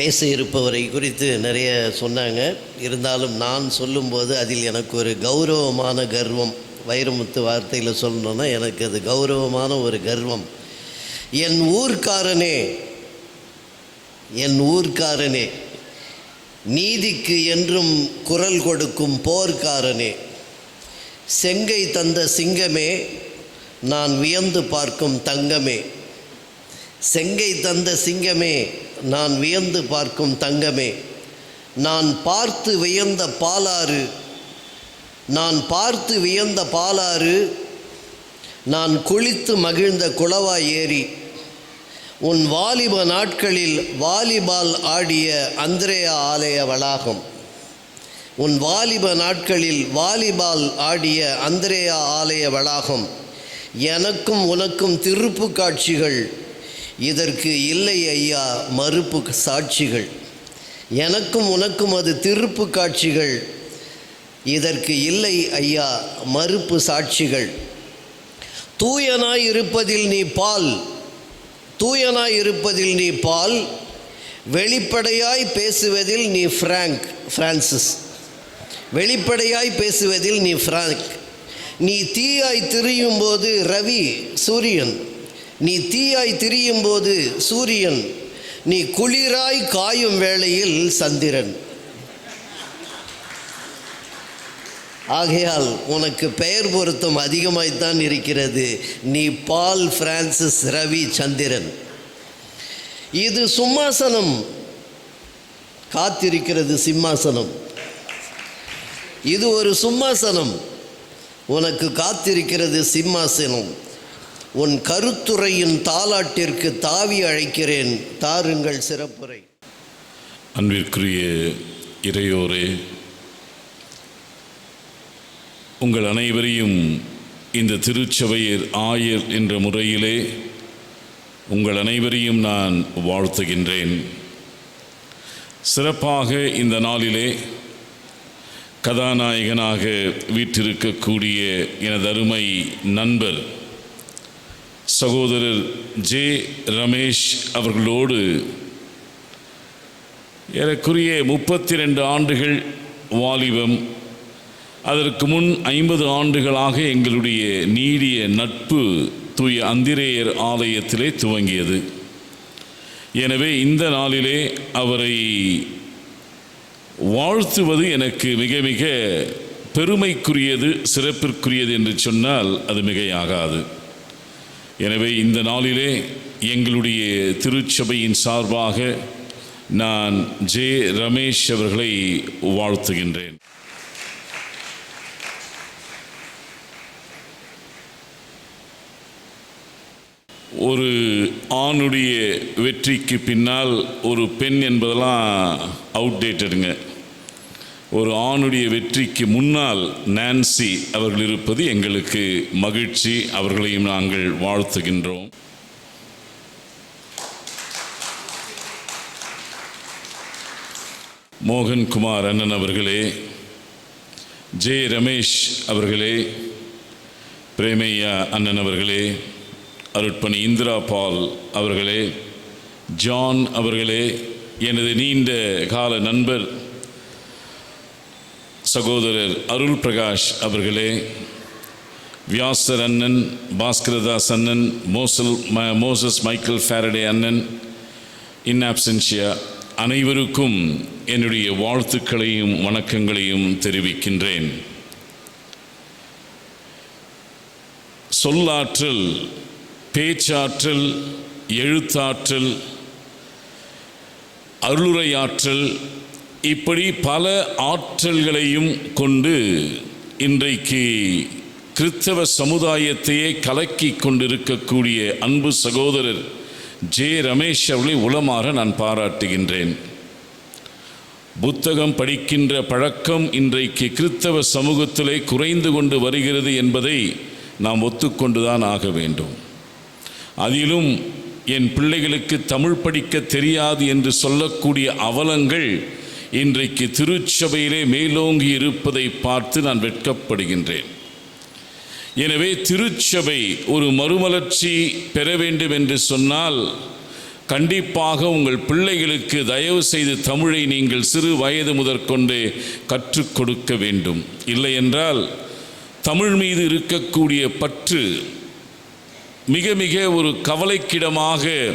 பேச இருப்பவரை குறித்து நிறைய சொன்னாங்க. இருந்தாலும் நான் சொல்லும்போது அதில் எனக்கு ஒரு கௌரவமான கர்வம். வைரமுத்து வார்த்தையில் சொல்லணுன்னா எனக்கு அது கௌரவமான ஒரு கர்வம். என் ஊர்க்காரனே என் ஊர்க்காரனே நீதிக்கு என்றும் குரல் கொடுக்கும் போர்க்காரனே செங்கை தந்த சிங்கமே நான் வியந்து பார்க்கும் தங்கமே செங்கை தந்த சிங்கமே நான் வியந்து பார்க்கும் தங்கமே நான் பார்த்து வியந்த பாலாறு நான் பார்த்து வியந்த பாலாறு நான் குளித்து மகிழ்ந்த குளவா ஏரி உன் வாலிப நாட்களில் வாலிபால் ஆடிய அந்திரேயா ஆலய வளாகம் உன் வாலிப நாட்களில் வாலிபால் ஆடிய அந்திரேயா ஆலய வளாகம் எனக்கும் உனக்கும் திருப்பு காட்சிகள் இதற்கு இல்லை ஐயா மறுப்பு சாட்சிகள். எனக்கும் உனக்கும் அது திருப்பு காட்சிகள். இதற்கு இல்லை ஐயா மறுப்பு சாட்சிகள். தூயனாய் இருப்பதில் நீ பால். தூயனாய் இருப்பதில் நீ பால். வெளிப்படையாய் பேசுவதில் நீ ஃப்ராங்க் ஃப்ரான்சிஸ் வெளிப்படையாய் பேசுவதில் நீ ஃப்ராங்க் நீ தீயாய் திரியும் போது ரவி சூரியன். நீ தீயாய் திரியும் போது சூரியன் நீ குளிராய் காயும் வேளையில் சந்திரன். ஆகையால் உனக்கு பெயர் பொருத்தம் அதிகமாய்த்தான் இருக்கிறது. நீ பால் பிரான்சிஸ் ரவி சந்திரன். இது சிம்மாசனம். காத்திருக்கிறது சிம்மாசனம். இது ஒரு சிம்மாசனம். உனக்கு காத்திருக்கிறது சிம்மாசனம். உன் கருத்துரையின் தாலாட்டிற்கு தாவி அழைக்கிறேன். தாருங்கள் சிறப்புரை. அன்பிற்குரிய இறையோரே உங்கள் அனைவரையும் இந்த திருச்சபையர் ஆயர் என்ற முறையிலே உங்கள் அனைவரையும் நான் வாழ்த்துகின்றேன். சிறப்பாக இந்த நாளிலே கதாநாயகனாக வீற்றிருக்கக்கூடிய எனது அருமை நண்பர் சகோதரர் ஜே ரமேஷ் அவர்களோடு ஏறக்குரிய முப்பத்தி ரெண்டு ஆண்டுகள் வாலிபம். அதற்கு முன் ஐம்பது ஆண்டுகளாக எங்களுடைய நீடிய நட்பு தூய அந்திரேயர் ஆலயத்திலே துவங்கியது. எனவே இந்த நாளிலே அவரை வாழ்த்துவது எனக்கு மிக மிக பெருமைக்குரியது சிறப்பிற்குரியது என்று சொன்னால் அது மிகையாகாது. எனவே இந்த நாளிலே எங்களுடைய திருச்சபையின் சார்பாக நான் ஜே ரமேஷ் அவர்களை வாழ்த்துகின்றேன். ஒரு ஆணுடைய வெற்றிக்கு பின்னால் ஒரு பெண் என்பதெல்லாம் அவுடேட்டடுங்க ஒரு ஆணுடைய வெற்றிக்கு முன்னால் நான்சி அவர்கள் இருப்பது எங்களுக்கு மகிழ்ச்சி. அவர்களையும் நாங்கள் வாழ்த்துகின்றோம். மோகன்குமார் அண்ணன் அவர்களே ஜே ரமேஷ் அவர்களே பிரேமையா அண்ணன் அவர்களே அருட்பணி இந்திரா பால் அவர்களே ஜான் அவர்களே எனது நீண்ட கால நண்பர் சகோதரர் அருள் பிரகாஷ் அவர்களே வியாசர் அண்ணன் பாஸ்கரதாஸ் அண்ணன் மோசல் ம மோசஸ் மைக்கேல் ஃபேரடே அண்ணன் இன் ஆப்சென்ஷியா அனைவருக்கும் என்னுடைய வாழ்த்துக்களையும் வணக்கங்களையும் தெரிவிக்கின்றேன். சொல்லாற்றல் பேச்சாற்றல் எழுத்தாற்றல் அருளுரையாற்றல் இப்படி பல ஆற்றல்களையும் கொண்டு இன்றைக்கு கிறிஸ்தவ சமுதாயத்தையே கலக்கி கொண்டிருக்கக்கூடிய அன்பு சகோதரர் ஜே ரமேஷ் அவர்களை உளமாற நான் பாராட்டுகின்றேன். புத்தகம் படிக்கின்ற பழக்கம் இன்றைக்கு கிறித்தவ சமூகத்திலே குறைந்து கொண்டு வருகிறது என்பதை நாம் ஒத்துக்கொண்டுதான் ஆக வேண்டும். அதிலும் என் பிள்ளைகளுக்கு தமிழ் படிக்க தெரியாது என்று சொல்லக்கூடிய அவலங்கள் இன்றைக்கு திருச்சபையிலே மேலோங்கி இருப்பதை பார்த்து நான் வெட்கப்படுகின்றேன். எனவே திருச்சபை ஒரு மறுமலர்ச்சி பெற வேண்டும் என்று சொன்னால் கண்டிப்பாக உங்கள் பிள்ளைகளுக்கு தயவு செய்து தமிழை நீங்கள் சிறு வயது முதற்கொண்டே கற்றுக் கொடுக்க வேண்டும். இல்லை என்றால் தமிழ் மீது இருக்கக்கூடிய பற்று மிக மிக ஒரு கவலைக்கிடமாக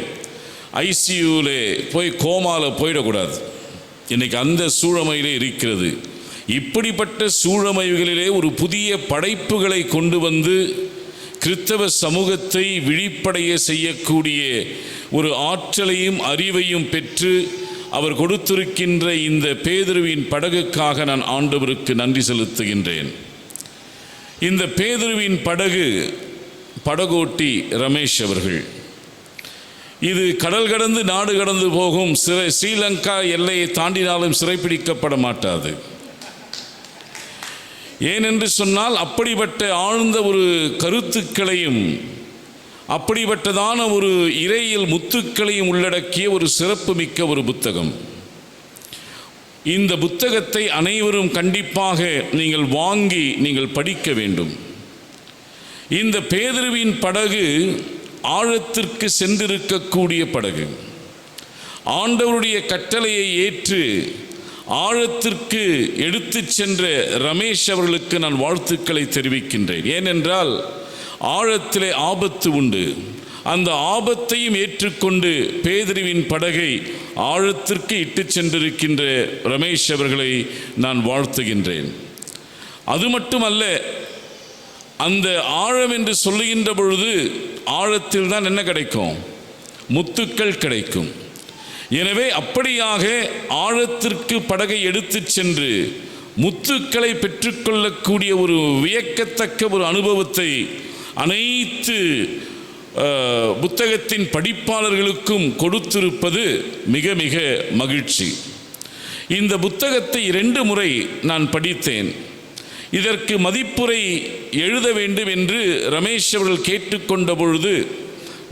ஐசியூவில் போய் கோமாவில் போயிடக்கூடாது. இன்னைக்கு அந்த சூழமையிலே இருக்கிறது. இப்படிப்பட்ட சூழமைகளிலே ஒரு புதிய படைப்புகளை கொண்டு வந்து கிறித்தவ சமூகத்தை விழிப்படைய செய்யக்கூடிய ஒரு ஆற்றலையும் அறிவையும் பெற்று அவர் கொடுத்திருக்கின்ற இந்த பேதுருவின் படகுக்காக நான் ஆண்டவருக்கு நன்றி செலுத்துகின்றேன். இந்த பேதுருவின் படகு படகோட்டி ரமேஷ் அவர்கள். இது கடல் கடந்து நாடு கடந்து போகும் சிறை ஸ்ரீலங்கா எல்லையை தாண்டினாலும் சிறைப்பிடிக்கப்பட மாட்டாது ஏனென்று சொன்னால் அப்படிப்பட்ட ஆழ்ந்த ஒரு கருத்துக்களையும் அப்படிப்பட்டதான ஒரு இறையில் முத்துக்களையும் உள்ளடக்கிய ஒரு சிறப்பு மிக்க ஒரு புத்தகம். இந்த புத்தகத்தை அனைவரும் கண்டிப்பாக நீங்கள் வாங்கி நீங்கள் படிக்க வேண்டும். இந்த பேதுருவின் படகு ஆழத்திற்கு சென்றிருக்கக்கூடிய படகு. ஆண்டவருடைய கட்டளையை ஏற்று ஆழத்திற்கு எடுத்துச் சென்ற ரமேஷ் அவர்களுக்கு நான் வாழ்த்துக்களை தெரிவிக்கின்றேன். ஏனென்றால் ஆழத்திலே ஆபத்து உண்டு. அந்த ஆபத்தையும் ஏற்றுக்கொண்டு பேதறிவின் படகை ஆழத்திற்கு இட்டுச் சென்றிருக்கின்ற ரமேஷ் அவர்களை நான் வாழ்த்துகின்றேன். அது மட்டுமல்ல அந்த ஆழம் என்று சொல்லுகின்ற பொழுது ஆழத்தில் தான் என்ன கிடைக்கும்? முத்துக்கள் கிடைக்கும். எனவே அப்படியாக ஆழத்திற்கு படகை எடுத்துச் சென்று முத்துக்களை பெற்றுக்கொள்ளக்கூடிய ஒரு வியக்கத்தக்க ஒரு அனுபவத்தை அனைத்து புத்தகத்தின் படிப்பாளர்களுக்கும் கொடுத்திருப்பது மிக மிக மகிழ்ச்சி. இந்த புத்தகத்தை இரண்டு முறை நான் படித்தேன். இதற்கு மதிப்புரை எழுத வேண்டும் என்று ரமேஷ் அவர்கள் கேட்டுக்கொண்ட பொழுது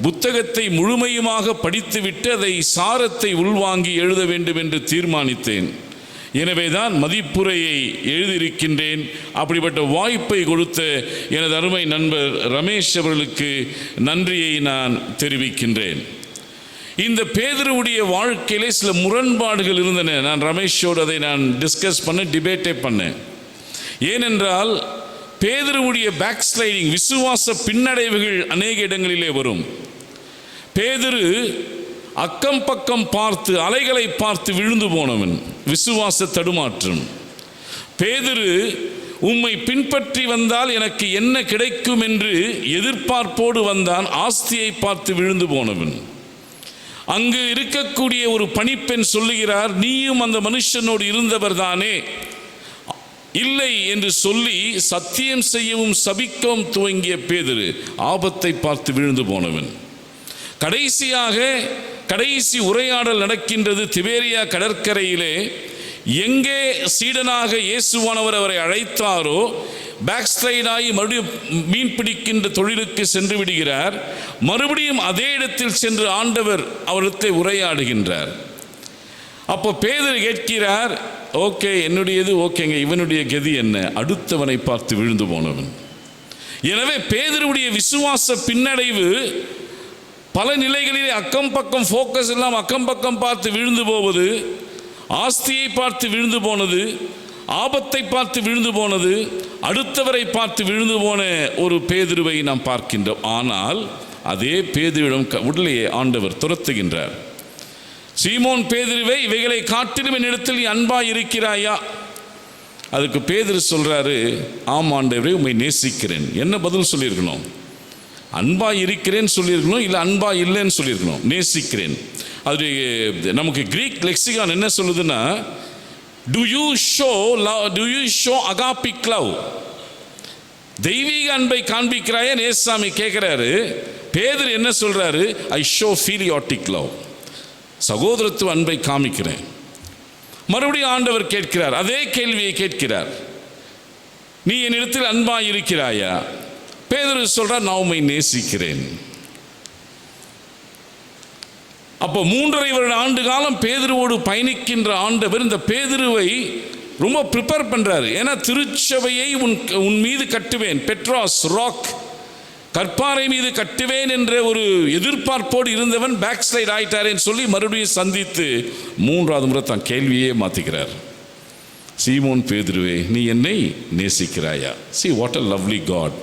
புத்தகத்தை முழுமையுமாக படித்துவிட்டு அதை சாரத்தை உள்வாங்கி எழுத வேண்டும் என்று தீர்மானித்தேன். எனவேதான் மதிப்புரையை எழுதியிருக்கின்றேன். அப்படிப்பட்ட வாய்ப்பை கொடுத்த எனது அருமை நண்பர் ரமேஷ் அவர்களுக்கு நன்றியை நான் தெரிவிக்கின்றேன். இந்த பேதருவுடைய வாழ்க்கையிலே சில முரண்பாடுகள் இருந்தன. நான் ரமேஷோடு அதை நான் டிஸ்கஸ் பண்ண டிபேட்டே பண்ணேன். ஏனென்றால் பேதருவுடைய பேக் ஸ்லைடிங் விசுவாச பின்னடைவுகள் அநேக இடங்களிலே வரும். பேதுரு அக்கம் பக்கம் பார்த்து அலைகளை பார்த்து விழுந்து போனவன். விசுவாச தடுமாற்றம். பேதுரு உம்மை பின்பற்றி வந்தால் எனக்கு என்ன கிடைக்கும்? என்று எதிர்பார்ப்போடு வந்தான் ஆஸ்தியை பார்த்து விழுந்து போனவன். அங்கு இருக்கக்கூடிய ஒரு பணிப்பெண் சொல்லுகிறார் நீயும் அந்த மனுஷனோடு இருந்தவர் தானே இல்லை என்று சொல்லி சத்தியம் செய்யவும் சபிக்கவும் துவங்கிய பேதிரு ஆபத்தை பார்த்து விழுந்து போனவன். கடைசியாக கடைசி உரையாடல் நடக்கின்றது திபேரியா கடற்கரையிலே. எங்கே சீடனாக இயேசுவானவர் அவரை அழைத்தாரோ பேக் மறுபடியும் மீன் பிடிக்கின்ற தொழிலுக்கு சென்று விடுகிறார். மறுபடியும் அதே இடத்தில் சென்று ஆண்டவர் அவருக்கு உரையாடுகின்றார். அப்போ பேதர் கேட்கிறார் ஓகே என்னுடையது ஓகேங்க இவனுடைய கதி என்ன? அடுத்தவனை பார்த்து விழுந்து போனவன். எனவே பேதருடைய விசுவாச பின்னடைவு பல நிலைகளிலே அக்கம் பக்கம் ஃபோக்கஸ் எல்லாம் அக்கம் பக்கம் பார்த்து விழுந்து போவது ஆஸ்தியை பார்த்து விழுந்து போனது ஆபத்தை பார்த்து விழுந்து போனது அடுத்தவரை பார்த்து விழுந்து போன ஒரு பேதுருவை நாம் பார்க்கின்றோம். ஆனால் அதே பேதுவிடம் க- ஆண்டவர் துரத்துகின்றார். சீமோன் பேதிருவே இவைகளை காட்டிலும் என்னிடத்தில் நீ அன்பாய் இருக்கிறாயா? அதுக்கு பேதிரு சொல்கிறாரு ஆம் ஆண்டவரே உண்மை நேசிக்கிறேன். என்ன பதில் சொல்லியிருக்கணும்? அன்பாக இருக்கிறேன்னு சொல்லியிருக்கணும் இல்லை அன்பாக இல்லைன்னு சொல்லியிருக்கணும்? நேசிக்கிறேன். அது நமக்கு கிரீக் லெக்சிகான் என்ன சொல்லுதுன்னா do you show love do you show agapic love தெய்வீக அன்பை காண்பிக்கிறாயே நேசாமி கேட்குறாரு பேதர் என்ன சொல்கிறாரு ஐ ஷோ ஃபீலியாட்டிக் லவ் சகோதரத்துவ அன்பை காமிக்கிறேன். மறுபடியும் ஆண்டவர் கேட்கிறார் அதே கேள்வியை கேட்கிறார். நீ என்னிடத்தில் அன்பா இருக்கிறாயா பேதர் சொல்றார் நான் உண்மை நேசிக்கிறேன். அப்போ மூன்றரை வருட ஆண்டு காலம் பேதுருவோடு பயணிக்கின்ற ஆண்டவர் இந்த பேதுருவை ரொம்ப ப்ரிப்பேர் பண்றாரு. ஏன்னா திருச்சபையை உன் உன் மீது கட்டுவேன். பெட்ராஸ் ராக் கற்பாறை மீது கட்டுவேன் என்ற ஒரு எதிர்பார்ப்போடு இருந்தவன் பேக் ஸ்லைட் ஆயிட்டாரேன்னு சொல்லி மறுபடியும் சந்தித்து மூன்றாவது முறை தான் கேள்வியே மாற்றிக்கிறார் சீமோன் பேதுருவே நீ என்னை நேசிக்கிறாயா? See what a lovely God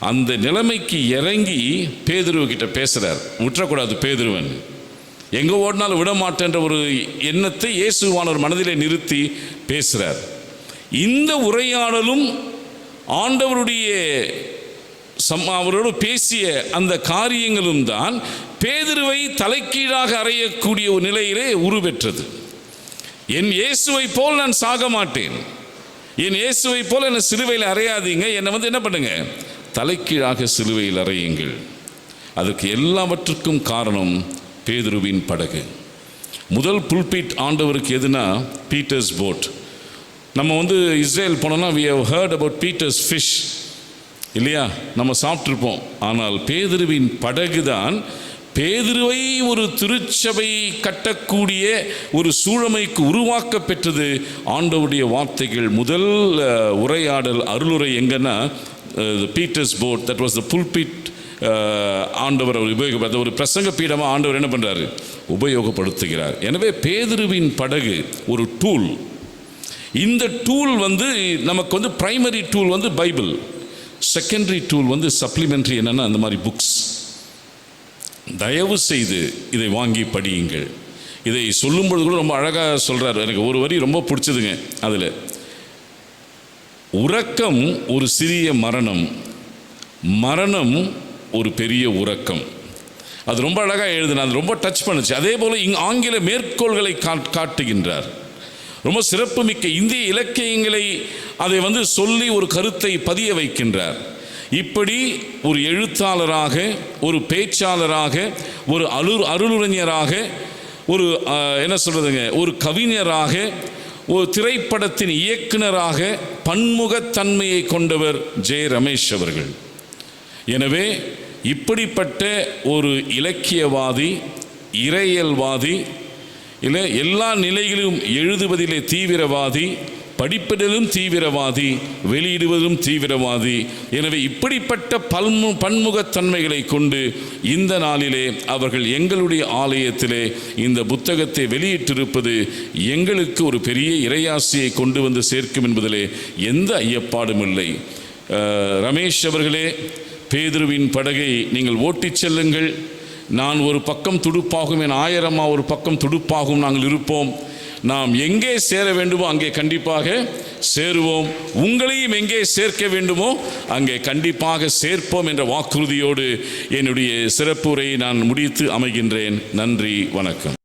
அந்த நிலைமைக்கு இறங்கி பேதுருவ கிட்ட பேசுகிறார் விட்டுறக்கூடாது பேதுருவன். எங்கே ஓடினாலும் விட மாட்டேன்ற ஒரு எண்ணத்தை இயேசுவானவர் மனதிலே நிறுத்தி பேசுகிறார் இந்த உரையாடலும் ஆண்டவருடைய சம் அவரோடு பேசிய அந்த காரியங்களும் தான் பேதிருவை தலைக்கீழாக அறையக்கூடிய ஒரு நிலையிலே உருவெற்றது. என் இயேசுவை போல் நான் சாக மாட்டேன். என் இயேசுவை போல் என்னை சிலுவையில் அறையாதீங்க. என்னை வந்து என்ன பண்ணுங்க? தலைக்கீழாக சிலுவையில் அறையுங்கள். அதற்கு எல்லாவற்றுக்கும் காரணம் பேதுருவின் படகு. முதல் புல்பீட் ஆண்டவருக்கு எதுனா? Peter's boat. நம்ம வந்து இஸ்ரேல் போனோம்னா we have heard about Peter's fish இல்லையா? நம்ம சாப்பிட்ருப்போம் ஆனால் பேதுருவின் படகு தான் பேதுருவை ஒரு திருச்சபை கட்டக்கூடிய ஒரு சூழமைக்கு உருவாக்க பெற்றது. ஆண்டவுடைய வார்த்தைகள் முதல் உரையாடல் அருளுரை எங்கன்னா Peter's boat that was the pulpit ஆண்டவர் அவர் உபயோகப்படுத்த ஒரு பிரசங்க பீடமாக ஆண்டவர் என்ன பண்ணுறாரு உபயோகப்படுத்துகிறார். எனவே பேதுருவின் படகு ஒரு டூல் இந்த டூல் வந்து நமக்கு வந்து பிரைமரி டூல் வந்து பைபிள் செகண்டரி டூல் வந்து சப்ளிமெண்ட்ரி என்னென்னா அந்த மாதிரி புக்ஸ் தயவு செய்து இதை வாங்கி படியுங்கள். இதை சொல்லும்பொழுது கூட ரொம்ப அழகாக சொல்கிறார் எனக்கு ஒரு வரி ரொம்ப பிடிச்சதுங்க அதில். உறக்கம் ஒரு சிறிய மரணம் மரணம் ஒரு பெரிய உறக்கம். அது ரொம்ப அழகாக எழுதுன அது ரொம்ப டச் பண்ணுச்சு. அதே போல் இங் ஆங்கில மேற்கோள்களை காட்- காட்டுகின்றார். ரொம்ப சிறப்புமிக்க இந்திய இலக்கியங்களை அதை வந்து சொல்லி ஒரு கருத்தை பதிய வைக்கின்றார். இப்படி ஒரு எழுத்தாளராக ஒரு பேச்சாளராக ஒரு அருள் அருளுரைஞராக ஒரு என்ன சொல்கிறதுங்க ஒரு கவிஞராக ஒரு திரைப்படத்தின் இயக்குனராக பன்முகத்தன்மையை கொண்டவர் ஜெய ரமேஷ் அவர்கள். எனவே இப்படிப்பட்ட ஒரு இலக்கியவாதி இறையல்வாதி இல்லை எல்லா நிலைகளிலும் எழுதுவதிலே தீவிரவாதி படிப்பதிலும் தீவிரவாதி வெளியிடுவதிலும் தீவிரவாதி. எனவே இப்படிப்பட்ட பல்மு பன்முகத்தன்மைகளை கொண்டு இந்த நாளிலே அவர்கள் எங்களுடைய ஆலயத்திலே இந்த புத்தகத்தை வெளியிட்டிருப்பது எங்களுக்கு ஒரு பெரிய இறையாசியை கொண்டு வந்து சேர்க்கும் என்பதிலே எந்த ஐயப்பாடும் இல்லை. ரமேஷ் அவர்களே பேதுருவின் படகை நீங்கள் ஓட்டிச் செல்லுங்கள். நான் ஒரு பக்கம் துடுப்பாகும் என் ஆயிரமா ஒரு பக்கம் துடுப்பாகும் நாங்கள் இருப்போம். நாம் எங்கே சேர வேண்டுமோ அங்கே கண்டிப்பாக சேருவோம். உங்களையும் எங்கே சேர்க்க வேண்டுமோ அங்கே கண்டிப்பாக சேர்ப்போம் என்ற வாக்குறுதியோடு என்னுடைய சிறப்புரையை நான் முடித்து அமைகின்றேன். நன்றி வணக்கம்.